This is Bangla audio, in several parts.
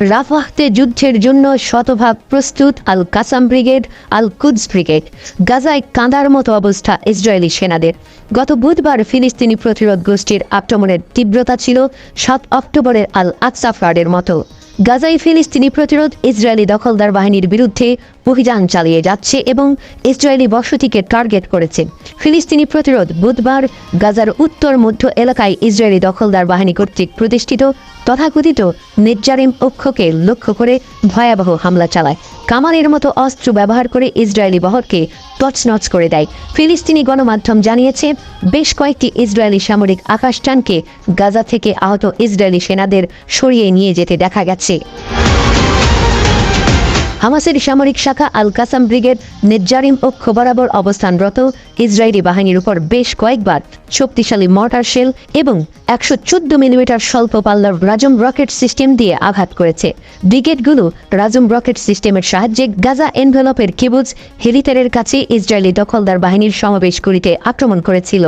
রাফাহতে যুদ্ধের জন্য শতভাগ প্রস্তুত আল কাসাম ব্রিগেড আল কুদস ব্রিগেড। গাজায় কাঁদার মতো অবস্থা ইসরায়েলি সেনাদের। গত বুধবার ফিলিস্তিনি প্রতিরোধ গোষ্ঠীর আক্রমণের তীব্রতা ছিল সাত অক্টোবরের আল আকসা ফ্লাডের মতো। গাজাই ফিলিস্তিনি প্রতিরোধ ইসরায়েলি দখলদার বাহিনীর বিরুদ্ধে অভিযান চালিয়ে যাচ্ছে এবং ইসরায়েলি বসতিকে টার্গেট করেছে। ফিলিস্তিনি প্রতিরোধ বুধবার গাজার উত্তর মধ্য এলাকায় ইসরায়েলি দখলদার বাহিনী কর্তৃক প্রতিষ্ঠিত তথাকথিত নির্জারিম অক্ষকে লক্ষ্য করে ভয়াবহ হামলা চালায়। কামানের মতো অস্ত্র ব্যবহার করে ইসরায়েলি বহরকে তছনছ করে দেয়। ফিলিস্তিনি গণমাধ্যম জানিয়েছে, বেশ কয়েকটি ইসরায়েলি সামরিক আকাশযানকে গাজা থেকে আহত ইসরায়েলি সেনাদের সরিয়ে নিয়ে যেতে দেখা গেছে। হামাসের সামরিক শাখা আল কাসাম ব্রিগেড নেজ্জারিম অক্ষ বরাবর অবস্থানরত ইসরায়েলি বাহিনীর উপর বেশ কয়েকবার শক্তিশালী মর্টার শেল এবং একশো চোদ্দ মিলিমিটার স্বল্প পাল্লার রাজম রকেট সিস্টেম দিয়ে আঘাত করেছে। ব্রিগেডগুলো রাজম রকেট সিস্টেমের সাহায্যে গাজা এনভেলপের কিবুজ হেলিতেরের কাছে ইসরায়েলি দখলদার বাহিনীর সমাবেশগুলিতে আক্রমণ করেছিল।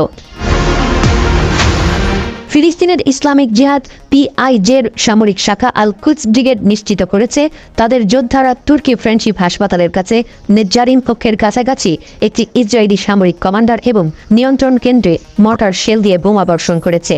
ফিলিস্তিনের ইসলামিক জিহাদ পিআইজের সামরিক শাখা আল কুদস ব্রিগেড নিশ্চিত করেছে, তাদের যোদ্ধারা তুর্কি ফ্রেন্ডশিপ হাসপাতালের কাছে নেজারিম পক্ষের কাছাকাছি একটি ইসরায়েলি সামরিক কমান্ডার এবং নিয়ন্ত্রণ কেন্দ্রে মর্টার শেল দিয়ে বোমা বর্ষণ করেছে।